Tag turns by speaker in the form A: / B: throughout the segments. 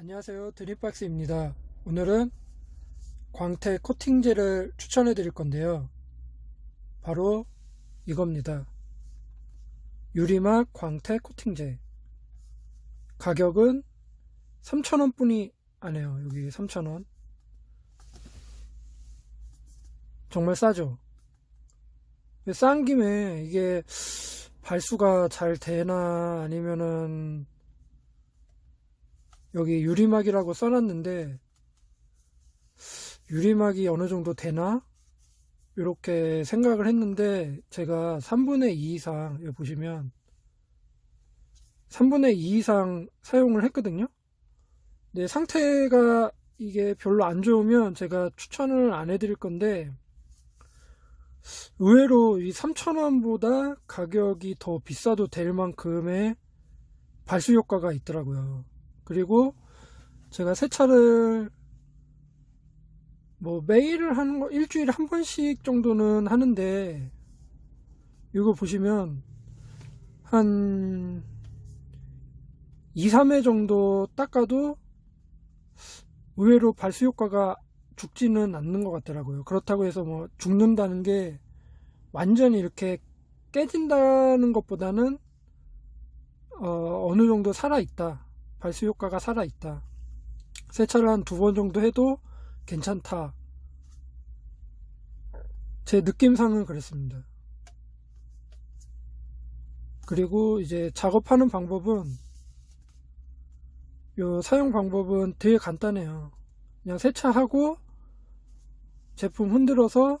A: 안녕하세요. 드림박스입니다. 오늘은 광택 코팅제를 추천해 드릴 건데요. 바로 이겁니다. 유리막 광택 코팅제. 가격은 3,000원 뿐이 안 해요. 여기 3,000원. 정말 싸죠? 싼 김에 이게 발수가 잘 되나 아니면은 여기 유리막이라고 써놨는데 유리막이 어느 정도 되나? 이렇게 생각을 했는데 제가 3분의 2 이상 여기 보시면 3분의 2 이상 사용을 했거든요. 근데 상태가 이게 별로 안 좋으면 제가 추천을 안 해드릴 건데 의외로 이 3,000원보다 가격이 더 비싸도 될 만큼의 발수 효과가 있더라고요. 그리고 제가 세차를 뭐 매일을 하는 거 일주일에 한 번씩 정도는 하는데 이거 보시면 한 2, 3회 정도 닦아도 의외로 발수 효과가 죽지는 않는 것 같더라고요. 그렇다고 해서 뭐 죽는다는 게 완전히 이렇게 깨진다는 것보다는 어, 어느 정도 살아있다. 발수 효과가 살아있다. 세차를 한 두 번 정도 해도 괜찮다. 제 느낌상은 그랬습니다. 그리고 이제 작업하는 방법은 요 사용 방법은 되게 간단해요. 그냥 세차하고 제품 흔들어서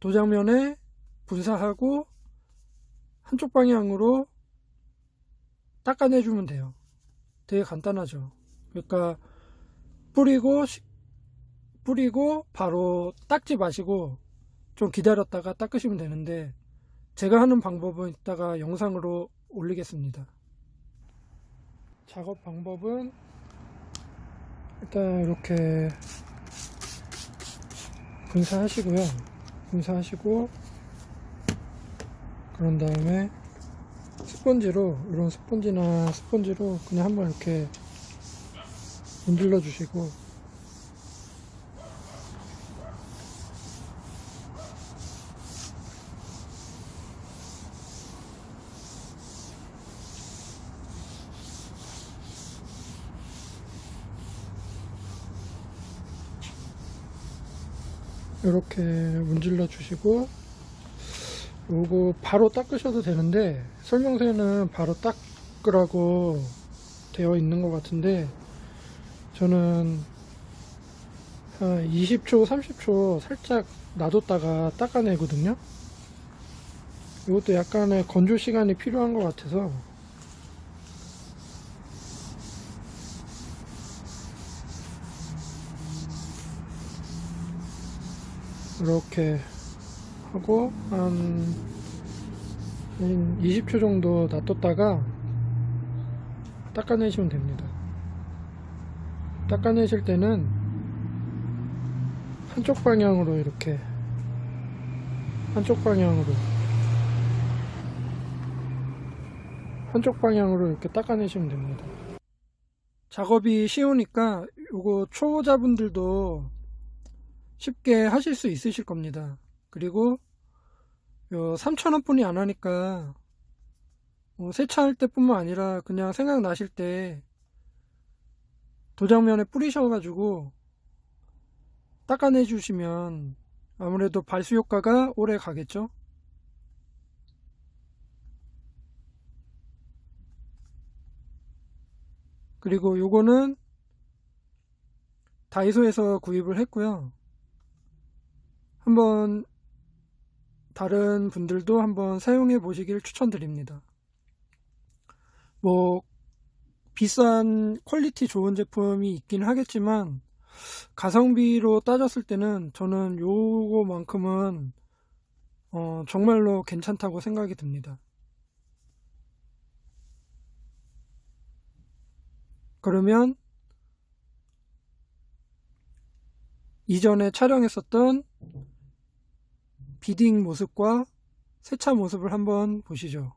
A: 도장면에 분사하고 한쪽 방향으로 닦아내주면 돼요. 되게 간단하죠. 그러니까 뿌리고 시- 뿌리고 바로 닦지 마시고 좀 기다렸다가 닦으시면 되는데 제가 하는 방법은 이따가 영상으로 올리겠습니다. 작업 방법은 일단 이렇게 분사하시고요. 분사하시고 그런 다음에 스펀지로 이런 스펀지나 스펀지로 그냥 한번 이렇게 문질러 주시고. 이렇게 문질러 주시고 요거 바로 닦으셔도 되는데 설명서에는 바로 닦으라고 되어 있는 것 같은데 저는 한 20초 30초 살짝 놔뒀다가 닦아내거든요. 이것도 약간의 건조 시간이 필요한 것 같아서. 이렇게 하고 한 20초 정도 놔뒀다가 닦아내시면 됩니다. 닦아내실 때는 한쪽 방향으로 이렇게 한쪽 방향으로 한쪽 방향으로 이렇게 닦아내시면 됩니다. 작업이 쉬우니까 요거 초보자분들도 쉽게 하실 수 있으실 겁니다. 그리고 요 3,000원 뿐이 안 하니까 어, 세차할 때뿐만 아니라 그냥 생각나실 때 도장면에 뿌리셔가지고 닦아내 주시면 아무래도 발수 효과가 오래 가겠죠. 그리고 요거는 다이소에서 구입을 했고요. 한번 다른 분들도 한번 사용해 보시길 추천드립니다. 뭐 비싼 퀄리티 좋은 제품이 있긴 하겠지만 가성비로 따졌을 때는 저는 요거만큼은 어, 정말로 괜찮다고 생각이 듭니다. 그러면 이전에 촬영했었던 비딩 모습과 세차 모습을 한번 보시죠.